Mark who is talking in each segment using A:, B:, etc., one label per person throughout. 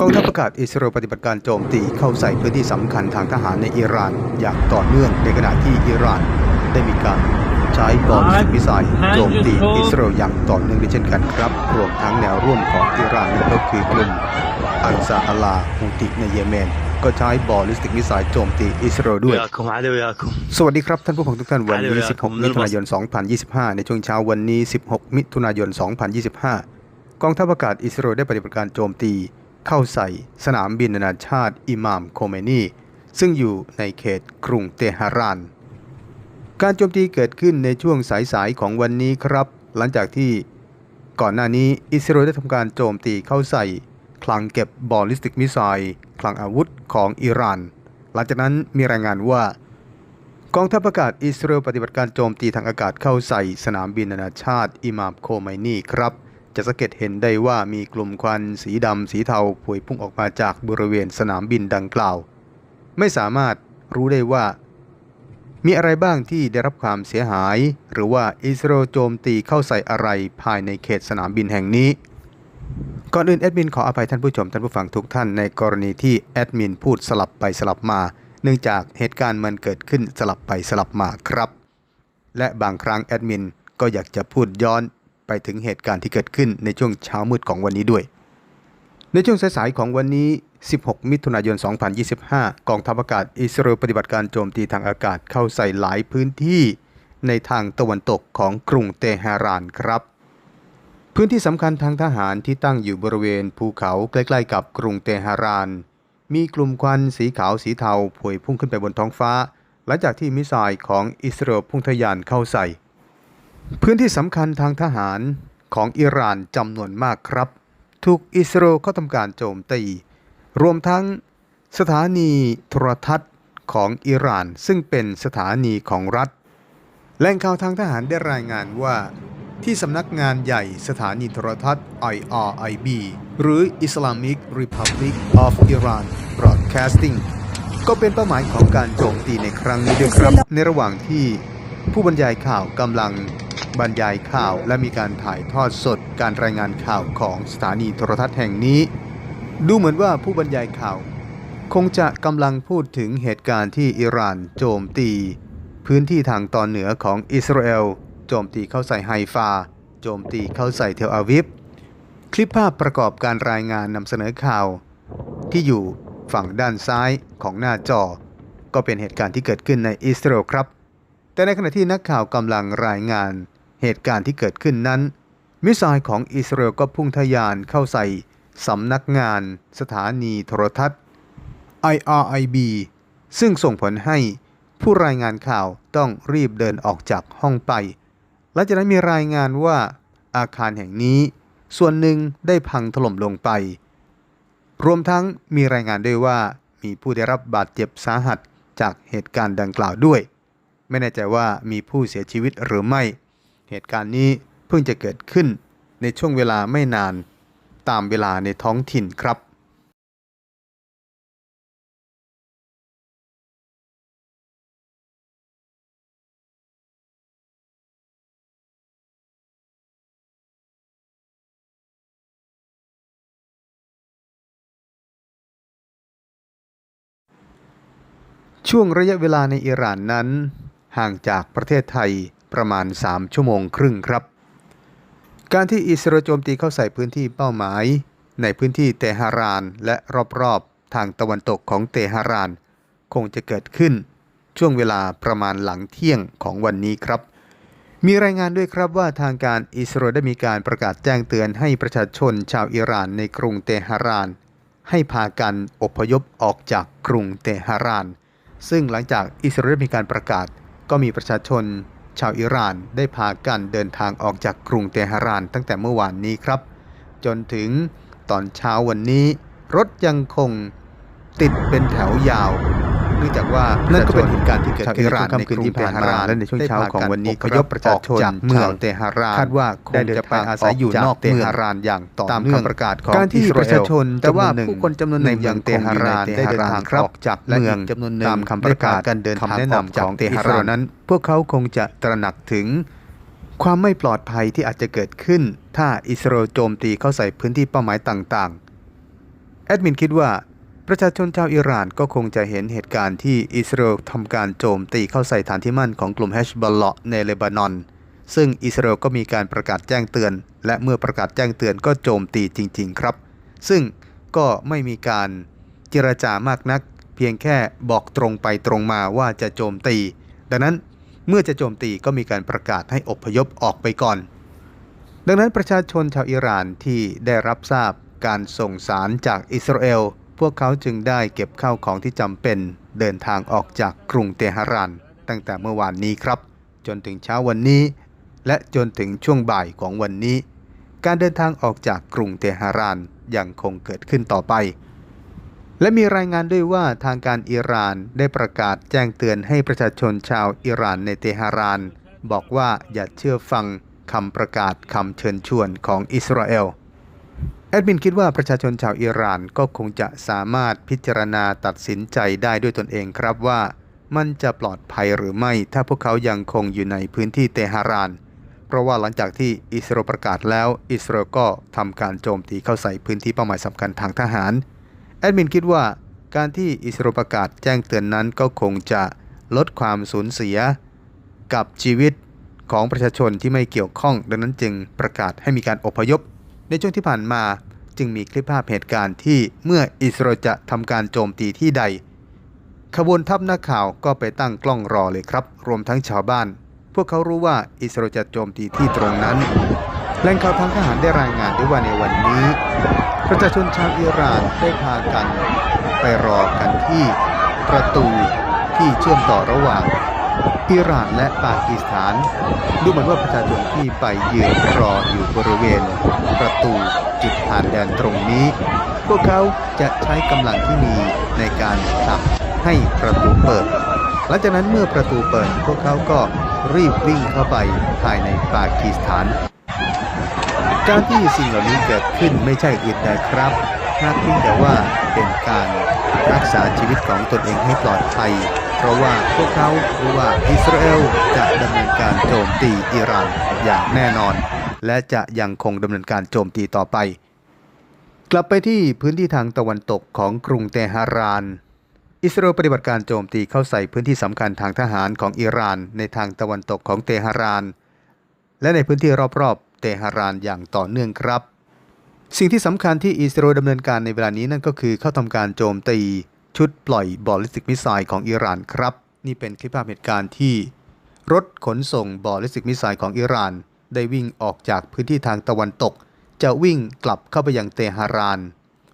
A: กองทัพประกาศอิสราเอลปฏิบัติการโจมตีเข้าใส่พื้นที่สำคัญทางทหารในอิหร่านอย่างต่อเนื่องในขณะที่อิหร่านได้มีการใช้บอมสุดมิสไซล์โจมตีอิสราเอลอย่างต่อเนื่องด้วยเช่นกันครับ รวมทั้งแนวร่วมของอิหร่านนั่นก็คือกลุ่มอันซาอัลาฮูติในเยเมน ก็ใช้บอลลิสติกมิสไซล์โจมตีอิสราเอลด้วย สวัสดีครับท่านผู้ชมทุกท่านวันนี้ 16 มิถุนายน 2025 ในช่วงเช้าวันนี้ 16 มิถุนายน 2025 กองทัพอากาศอิสราเอลได้ปฏิบัติการโจมตี เข้าใส่สนามบินนานาชาติอิหม่ามโคเมนีซึ่งอยู่ในเขตกรุงเตหะราน การโจมตีเกิดขึ้นในช่วงสายๆของวันนี้ครับ หลังจากที่ก่อนหน้านี้อิสราเอลได้ทำการโจมตีเข้าใส่คลังเก็บบอลลิสติกมิสไซล์คลังอาวุธของอิหร่าน หลังจากนั้นมีรายงานว่ากองทัพอากาศอิสราเอลปฏิบัติการโจมตีทางอากาศเข้าใส่สนามบินนานาชาติอิหม่ามโคไมนีครับ จะสังเกตเห็นได้ว่ามีกลุ่มควันสีดำสีเทาพวยพุ่งออกมาจากบริเวณสนามบินดังกล่าว ไม่สามารถรู้ได้ว่า มีอะไรบ้างที่ได้รับความเสียหาย หรือว่าอิสราเอลโจมตีเข้าใส่อะไรภายในเขตสนามบินแห่งนี้ ก่อนอื่นแอดมินขออภัยท่านผู้ชมท่านผู้ฟังทุกท่านในกรณีที่แอดมินพูดสลับไปสลับมา เนื่องจากเหตุการณ์มันเกิดขึ้นสลับไปสลับมาครับ และบางครั้งแอดมินก็อยากจะพูดย้อน ไปถึงเหตุการณ์ที่เกิดขึ้นในช่วงเช้ามืดของวันนี้ด้วย ในช่วงสายๆของวันนี้ 16 มิถุนายน 2025 กองทัพอากาศอิสราเอลปฏิบัติการโจมตีทางอากาศเข้าใส่หลายพื้นที่ในทางตะวันตกของกรุงเตหะรานครับ พื้นที่สำคัญทางทหารที่ตั้งอยู่บริเวณภูเขาใกล้ๆ กับกรุงเตหะราน มีกลุ่มควันสีขาวสีเทาพวยพุ่งขึ้นไปบนท้องฟ้า หลังจากที่มิสไซล์ของอิสราเอลพุ่งทะยานเข้าใส่ พื้นที่สำคัญทางทหารของอิหร่านจำนวนมากครับ ถูกอิสราเอลเข้าทำการโจมตี รวมทั้งสถานีโทรทัศน์ของอิหร่าน ซึ่งเป็นสถานีของรัฐ แหล่งข่าวทางทหารได้รายงานว่า ที่สำนักงานใหญ่สถานีโทรทัศน์ IRIB หรือ Islamic Republic of Iran Broadcasting ก็เป็นเป้าหมายของการโจมตีในครั้งนี้ด้วยครับ ในระหว่างที่ ผู้บรรยายข่าวกำลังบรรยายข่าวและมีการถ่ายทอดสดการรายงานข่าวของสถานีโทรทัศน์แห่งนี้ ดูเหมือนว่าผู้บรรยายข่าว คงจะกำลังพูดถึงเหตุการณ์ที่อิหร่านโจมตี พื้นที่ทางตอนเหนือของอิสราเอลโจมตีเข้าใส่ไฮฟา โจมตีเข้าใส่เทลอาวิฟคลิปภาพประกอบการรายงานนำเสนอข่าว ที่อยู่ฝั่งด้านซ้ายของหน้าจอ ก็เป็นเหตุการณ์ที่เกิดขึ้นในอิสราเอลครับ แต่ในขณะที่นักข่าวกำลังรายงานเหตุการณ์ที่เกิดขึ้นนั้น มิสไซล์ของอิสราเอลก็พุ่งทะยานเข้าใส่สำนักงาน สถานีโทรทัศน์ IRIB ซึ่งส่งผลให้ผู้รายงานข่าวต้องรีบเดินออกจากห้องไปหลังจากนั้นมีรายงานว่าอาคารแห่งนี้ ส่วนหนึ่งได้พังถล่มลงไป รวมทั้งมีรายงานด้วยว่ามีผู้ได้รับบาดเจ็บสาหัสจากเหตุการณ์ดังกล่าวด้วย ไม่แน่ใจว่ามีผู้เสียชีวิตหรือไม่ เหตุการณ์นี้เพิ่งจะเกิดขึ้นในช่วงเวลาไม่นานตามเวลาในท้องถิ่นครับช่วงระยะเวลาในอิหร่านนั้น ห่างจากประเทศไทยประมาณ 3 ชั่วโมงครึ่งครับ การที่อิสราเอลโจมตีเข้าใส่พื้นที่เป้าหมาย ในพื้นที่เตหะรานและรอบๆ ทางตะวันตกของเตหะราน คงจะเกิดขึ้นช่วงเวลาประมาณหลังเที่ยงของวันนี้ครับ มีรายงานด้วยครับว่าทางการอิสราเอลได้มีการประกาศแจ้งเตือนให้ประชาชนชาวอิหร่านในกรุงเตหะราน ให้พากันอพยพออกจากกรุงเตหะราน ซึ่งหลังจากอิสราเอลมีการประกาศ ก็มีประชาชน ชาวอิหร่านได้พากันเดินทางออกจากกรุงเตหะรานตั้งแต่เมื่อวานนี้ครับ จนถึงตอนเช้าวันนี้ รถยังคงติดเป็นแถวยาว นื่องจากว่านั่นก็เป็นเหตุการณ์ที่เกิดขึ้นในช่วงค่ำคืนที่ผ่านมาและในช่วงเช้าของวันนี้ขยบประชาชนจากเมืองเตหะรานคาดว่าคงจะไปอาศัยอยู่นอกเตหะรานอย่างต่อเนื่องตามคำประกาศของการที่ประชาชนแต่ว่าผู้คนจำนวนหนึ่งอย่างเตหะรานได้เดินทางออกจากเมืองจำนวนหนึ่งตามคำประกาศการเดินทางแนะนำของเตหะรานนั้น พวกเขาคงจะตระหนักถึง ความไม่ปลอดภัยที่อาจจะเกิดขึ้น ถ้าอิสราเอลโจมตีเข้าใส่พื้นที่เป้าหมายต่างๆแอดมินคิดว่า ประชาชนชาวอิหร่านก็คงจะเห็นเหตุการณ์ที่อิสราเอลทำการโจมตีเข้าใส่ฐานที่มั่นของกลุ่มเฮชบอลเลาะในเลบานอน ซึ่งอิสราเอลก็มีการประกาศแจ้งเตือน และเมื่อประกาศแจ้งเตือนก็โจมตีจริง ๆ ครับ ซึ่งก็ไม่มีการเจรจามากนัก เพียงแค่บอกตรงไปตรงมาว่าจะโจมตี ดังนั้นเมื่อจะโจมตีก็มีการประกาศให้อพยพออกไปก่อน ดังนั้นประชาชนชาวอิหร่านที่ได้รับทราบการส่งสารจากอิสราเอล วกเขาจึงได้เก็บข้าวของที่จำเป็นเดินทางออกจากกรุงเตหะราน ตั้งแต่เมื่อวานนี้ครับ จนถึงเช้าวันนี้ และจนถึงช่วงบ่ายของวันนี้ การเดินทางออกจากกรุงเตหะรานยังคงเกิดขึ้นต่อไป และมีรายงานด้วยว่าทางการอิหร่านได้ประกาศแจ้งเตือนให้ประชาชนชาวอิหร่านในเตหะราน บอกว่าอย่าเชื่อฟังคำประกาศคำเชิญชวนของอิสราเอล แอดมินคิดว่าประชาชนชาวอิหร่านก็คงจะสามารถพิจารณาตัดสินใจได้ด้วยตนเองครับว่า มันจะปลอดภัยหรือไม่ถ้าพวกเขายังคงอยู่ในพื้นที่เตหะราน เพราะว่าหลังจากที่อิสราเอลประกาศแล้ว อิสราเอลก็ทำการโจมตีเข้าใส่พื้นที่เป้าหมายสำคัญทางทหาร แอดมินคิดว่าการที่อิสราเอลประกาศแจ้งเตือนนั้นก็คงจะลดความสูญเสีย กับชีวิตของประชาชนที่ไม่เกี่ยวข้อง ดังนั้นจึงประกาศให้มีการอพยพ ในช่วงที่ผ่านมาจึงมีคลิปภาพเหตุการณ์ที่เมื่ออิสราเอลจะทำการโจมตีที่ใด ขบวนทัพนักข่าวก็ไปตั้งกล้องรอเลยครับ รวมทั้งชาวบ้าน พวกเขารู้ว่าอิสราเอลจะโจมตีที่ตรงนั้นแหล่งข่าวทางทหารได้รายงานด้วยว่าในวันนี้ ประชาชนชาวอิหร่านได้พากัน ไปรอกันที่ประตูที่เชื่อมต่อระหว่าง อิหร่านและปากีสถาน ดูเหมือนว่าประชาชนที่ไปยืนรออยู่บริเวณ ประตูจุดผ่านแดนตรงนี้ พวกเขาจะใช้กำลังที่มีในการผลักให้ประตูเปิด หลังจากนั้นเมื่อประตูเปิด พวกเขาก็รีบวิ่งเข้าไปภายในปากีสถาน การที่สิ่งเหล่านี้เกิดขึ้นไม่ใช่อื่นใดครับหากเพียงแต่ว่าเป็นการรักษาชีวิตของตนเองให้ปลอดภัย เพราะว่าพวกเขารู้ว่าอิสราเอลจะดำเนินการโจมตีอิหร่านอย่างแน่นอน และจะยังคงดำเนินการโจมตีต่อไป กลับไปที่พื้นที่ทางตะวันตกของกรุงเตหะราน อิสราเอลปฏิบัติการโจมตีเข้าใส่พื้นที่สำคัญทางทหารของอิหร่านในทางตะวันตกของเตหะราน และในพื้นที่รอบๆ เตหะรานอย่างต่อเนื่องครับ สิ่งที่สำคัญที่อิสราเอลดำเนินการในเวลานี้นั่นก็คือเข้าทำการโจมตี ชุดปล่อยบอลลิสติกมิสไซล์ของอิหร่านครับ นี่เป็นคลิปภาพเหตุการณ์ที่ รถขนส่งบอลลิสติกมิสไซล์ของอิหร่าน ได้วิ่งออกจากพื้นที่ทางตะวันตก จะวิ่งกลับเข้าไปยังเตหะราน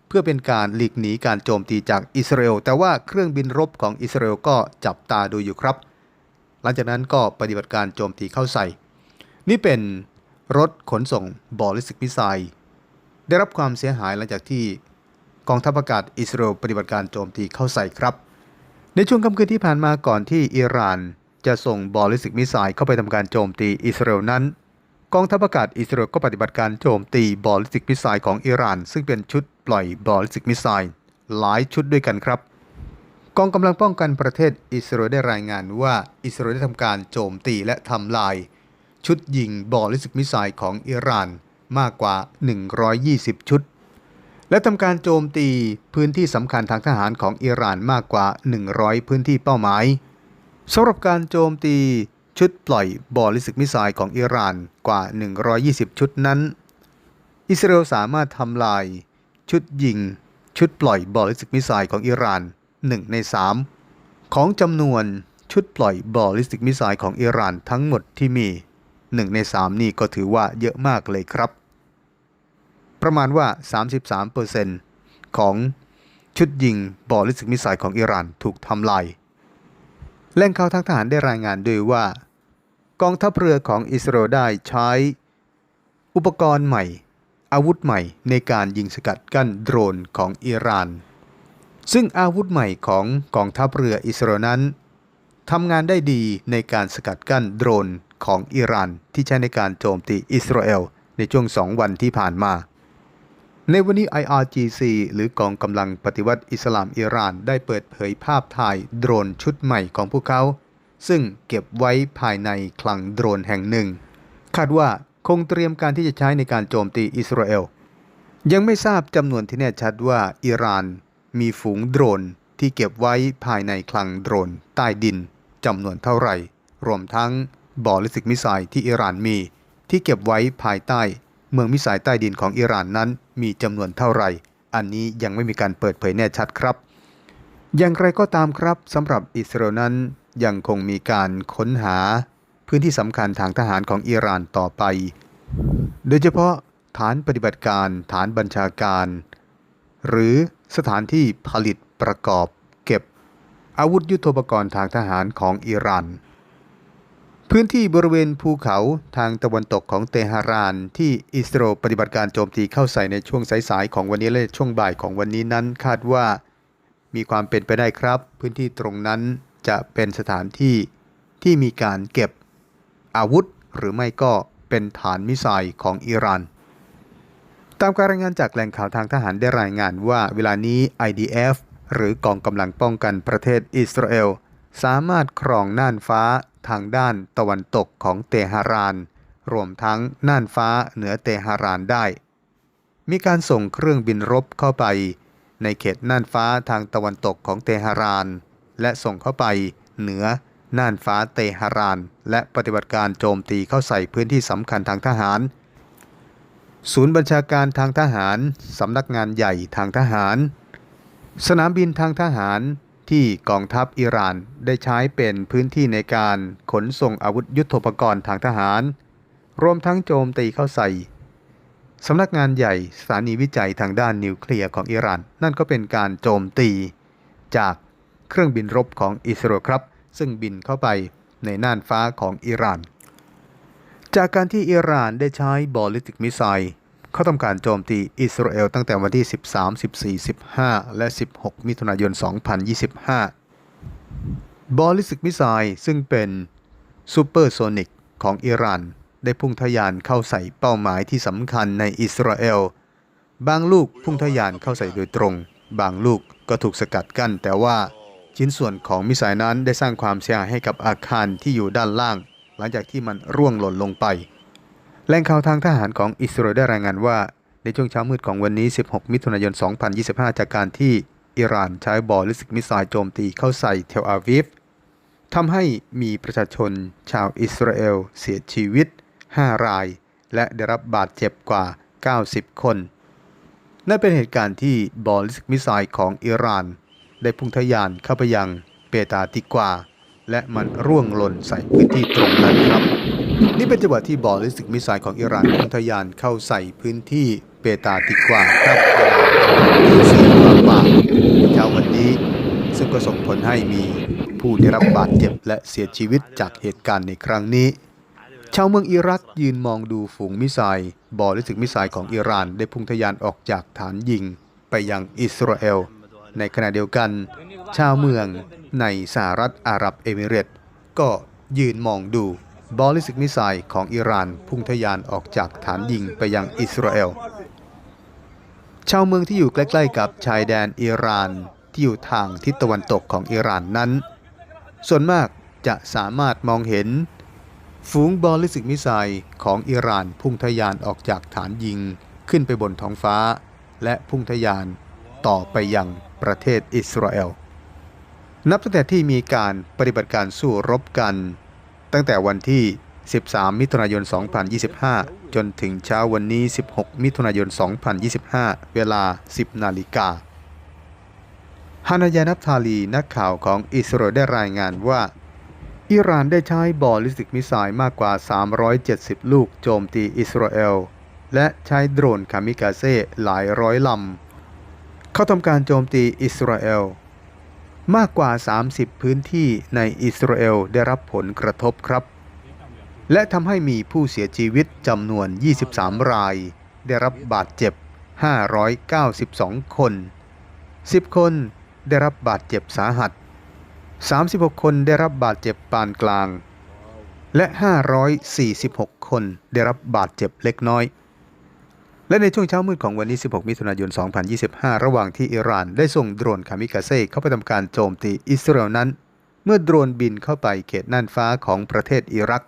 A: เพื่อเป็นการหลีกหนีการโจมตีจากอิสราเอล แต่ว่าเครื่องบินรบของอิสราเอลก็จับตาดูอยู่ครับ หลังจากนั้นก็ปฏิบัติการโจมตีเข้าใส่ นี่เป็นรถขนส่งบอลลิสติกมิสไซล์ได้รับความเสียหายหลังจากที่ กองทัพอากาศอิสราเอลปฏิบัติการโจมตีเข้าใส่ครับ ในช่วงค่ำคืนที่ผ่านมาก่อนที่อิหร่าน จะส่งบอลลิสติกมิสไซล์เข้าไปทำการโจมตีอิสราเอลนั้น กองทัพอากาศอิสราเอลก็ปฏิบัติการโจมตีบอลลิสติกมิสไซล์ของอิหร่าน ซึ่งเป็นชุดปล่อยบอลลิสติกมิสไซล์หลายชุดด้วยกันครับ กองกำลังป้องกันประเทศอิสราเอลได้รายงานว่าอิสราเอลได้ทำการโจมตีและทำลาย ชุดยิงบอลลิสติกมิสไซล์ของอิหร่านมากกว่า 120 ชุด และทำการโจมตีพื้นที่สำคัญทางทหารของอิหร่านมากกว่า 100 พื้นที่เป้าหมายสำหรับการโจมตีชุดปล่อยบอลลิสติกมิสไซล์ของอิหร่านกว่า 120 ชุดนั้น อิสราเอลสามารถทำลาย ชุดยิง ชุดปล่อยบอลลิสติกมิสไซล์ของอิหร่าน 1 ใน 3 ของจำนวนชุดปล่อยบอลลิสติกมิสไซล์ของอิหร่านทั้งหมดที่มี 1 ใน 3 นี่ก็ถือว่าเยอะมากเลยครับ ประมาณว่า 33%ของชุดยิงบอลลิสติกมิสไซล์ของอิหร่านถูกทำลายแหล่งข่าวทางทหารได้รายงานด้วยว่า กองทัพเรือของอิสราเอลได้ใช้ อุปกรณ์ใหม่ อาวุธใหม่ในการยิงสกัดกั้นโดรนของอิหร่าน ซึ่งอาวุธใหม่ของกองทัพเรืออิสราเอลนั้นทำงานได้ดีในการสกัดกั้นโดรนของอิหร่านที่ใช้ในการโจมตีอิสราเอลในช่วงสองวันที่ผ่านมา ในวันนี้ IRGC หรือกองกำลังปฏิวัติอิสลามอิหร่าน ได้เปิดเผยภาพถ่ายโดรนชุดใหม่ของพวกเขา ซึ่งเก็บไว้ภายในคลังโดรนแห่งหนึ่ง คาดว่าคงเตรียมการที่จะใช้ในการโจมตีอิสราเอล ยังไม่ทราบจำนวนที่แน่ชัดว่าอิหร่านมีฝูงโดรนที่เก็บไว้ภายในคลังโดรนใต้ดินจำนวนเท่าไหร่ รวมทั้งบอลิสติกมิสไซล์ที่อิหร่านมี ที่เก็บไว้ภายใต้ เมืองมิสไซล์ใต้ดินของอิหร่านนั้นมีจำนวนเท่าไหร่ อันนี้ยังไม่มีการเปิดเผยแน่ชัดครับ อย่างไรก็ตามครับสำหรับอิสราเอลนั้นยังคงมีการค้นหาพื้นที่สำคัญทางทหารของอิหร่านต่อไป โดยเฉพาะฐานปฏิบัติการฐานบัญชาการ หรือสถานที่ผลิตประกอบ เก็บ อาวุธยุโทโธปกรณ์ทางทหารของอิหร่าน พื้นที่บริเวณภูเขาทางตะวันตกของเตหะราน ที่อิสราเอลปฏิบัติการโจมตีเข้าใส่ในช่วงสายๆของวันนี้และช่วงบ่ายของวันนี้นั้นคาดว่า มีความเป็นไปได้ครับ พื้นที่ตรงนั้นจะเป็นสถานที่ที่มีการเก็บอาวุธ หรือไม่ก็เป็นฐานมิสไซล์ของอิหร่านตามการรายงานจากแหล่งข่าวทางทหารได้รายงานว่าเวลานี้ IDF หรือกองกำลังป้องกันประเทศอิสราเอล สามารถครองน่านฟ้าทางด้านตะวันตกของเตหะราน รวมทั้งน่านฟ้าเหนือเตหะรานได้ มีการส่งเครื่องบินรบเข้าไป ในเขตน่านฟ้าทางตะวันตกของเตหะราน และส่งเข้าไปเหนือน่านฟ้าเตหะราน และปฏิบัติการโจมตีเข้าใส่พื้นที่สำคัญทางทหาร ศูนย์บัญชาการทางทหาร สำนักงานใหญ่ทางทหาร สนามบินทางทหาร ที่กองทัพอิหร่านได้ใช้เป็นพื้นที่ในการขนส่งอาวุธยุโทโธปกรณ์ทางทหาร รวมทั้งโจมตีเข้าใส่สำนักงานใหญ่สถานีวิจัยทางด้านนิวเคลียร์ของอิหร่าน นั่นก็เป็นการโจมตี จากเครื่องบินรบของอิสราเอลครับ ซึ่งบินเข้าไปในน่านฟ้าของอิหร่าน จากการที่อิหร่านได้ใช้บอลิสติกมิสไซล์ เขาทำการโจมตีอิสราเอลตั้งแต่วันที่ 13 14 15 และ 16 มิถุนายน 2025 บอลิสติกมิสไซล์ซึ่งเป็นซูเปอร์โซนิกของอิหร่านได้พุ่งทะยานเข้าใส่เป้าหมายที่สำคัญในอิสราเอล บางลูกพุ่งทะยานเข้าใส่โดยตรง บางลูกก็ถูกสกัดกั้น แต่ว่าชิ้นส่วนของมิสไซล์นั้นได้สร้างความเสียหายให้กับอาคารที่อยู่ด้านล่าง หลังจากที่มันร่วงหล่นลงไป แหล่งข่าวทางทหารของอิสราเอลได้รายงานว่า ในช่วงเช้ามืดของวันนี้ 16 มิถุนายน 2025 จากการที่อิหร่านใช้บอลลิสติกมิสไซล์โจมตีเข้าใส่เทลอาวิฟทำให้มีประชาชนชาวอิสราเอลเสียชีวิต 5 ราย และได้รับบาดเจ็บกว่า 90 คน นั่นเป็นเหตุการณ์ที่บอลลิสติกมิสไซล์ของอิหร่าน ได้พุ่งทะยานเข้าไปยังเปตาติกวาและมันร่วงหล่นใส่พื้นที่ตรงนั้นครับ นี่เป็นจังหวะที่บอลลิสติกมิสไซล์ของอิหร่านพุ่งทะยานเข้าใส่พื้นที่เปตาติกวาครับตีสี่กว่าๆเช้าวันนี้ ซึ่งก็ส่งผลให้มีผู้ได้รับบาดเจ็บและเสียชีวิตจากเหตุการณ์ในครั้งนี้ ชาวเมืองอิรักยืนมองดูฝูงมิสไซล์บอลลิสติกมิสไซล์ของอิหร่านได้พุ่งทะยานออกจากฐานยิงไปยังอิสราเอล ในขณะเดียวกัน ชาวเมืองในสหรัฐอาหรับเอมิเรต์ก็ยืนมองดู บอลลิสติกมิสไซล์ของอิหร่านพุ่งทะยานออกจากฐานยิงไปยังอิสราเอล ชาวเมืองที่อยู่ใกล้ ๆ กับชายแดนอิหร่านที่อยู่ทางทิศตะวันตกของอิหร่านนั้น ส่วนมากจะสามารถมองเห็น ฝูงบอลลิสติกมิสไซล์ของอิหร่านพุ่งทะยานออกจากฐานยิงขึ้นไปบนท้องฟ้า และพุ่งทะยานต่อไปยังประเทศอิสราเอล นับตั้งแต่ที่มีการปฏิบัติการสู้รบกัน ตั้งแต่วันที่ 13 มิถุนายน 2025 จนถึงเช้าวันนี้ 16 มิถุนายน 2025 เวลา 10 นาฬิกาฮานายานับทาลีนักข่าวของอิสราเอลได้รายงานว่า อิหร่านได้ใช้บอลลิสติกมิสไซล์มากกว่า 370 ลูกโจมตีอิสราเอล และใช้โดรนคามิกาเซ่หลายร้อยลำ เข้าทำการโจมตีอิสราเอล มากกว่า 30 พื้นที่ในอิสราเอลได้รับผลกระทบครับ และทำให้มีผู้เสียชีวิตจำนวน 23 ราย ได้รับบาดเจ็บ 592 คน 10 คนได้รับบาดเจ็บสาหัส 36 คนได้รับบาดเจ็บปานกลาง และ 546 คนได้รับบาดเจ็บเล็กน้อย และในช่วงเช้ามืดของวันนี้ 16 มิถุนายน 2025 ระหว่างที่อิหร่านได้ส่งโดรนคามิกาเซ่เข้าไปทำการโจมตีอิสราเอลนั้น เมื่อโดรนบินเข้าไปเขตน่านฟ้าของประเทศอิรัก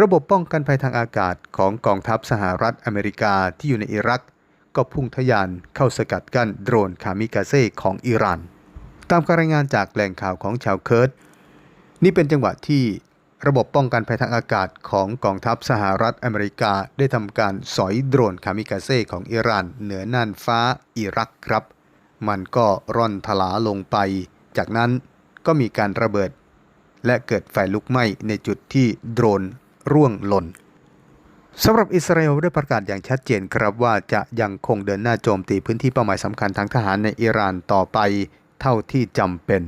A: ระบบป้องกันภัยทางอากาศของกองทัพสหรัฐอเมริกาที่อยู่ในอิรัก ก็พุ่งทะยานเข้าสกัดกั้นโดรนคามิกาเซ่ของอิหร่าน ตามการรายงานจากแหล่งข่าวของชาวเคิร์ดนี่เป็นจังหวะที่ ระบบป้องกันภัยทางอากาศของกองทัพสหรัฐอเมริกาได้ทำการสอยโดรนคามิกาเซ่ของอิหร่านเหนือน่านฟ้าอิรักครับ มันก็ร่อนถลาลงไป จากนั้นก็มีการระเบิด และเกิดไฟลุกไหม้ในจุดที่โดรนร่วงหล่นสำหรับอิสราเอลได้ประกาศอย่างชัดเจนครับว่าจะยังคงเดินหน้าโจมตีพื้นที่เป้าหมายสำคัญทางทหารในอิหร่านต่อไป เท่าที่จำเป็น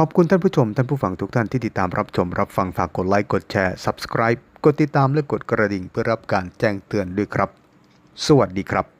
A: ขอบคุณท่านผู้ชมท่านผู้ฟังทุกท่านที่ติดตามรับชมรับฟังฝากกดไลค์กดแชร์ Subscribe กดติดตามและกดกระดิ่งเพื่อรับการแจ้งเตือนด้วยครับ สวัสดีครับ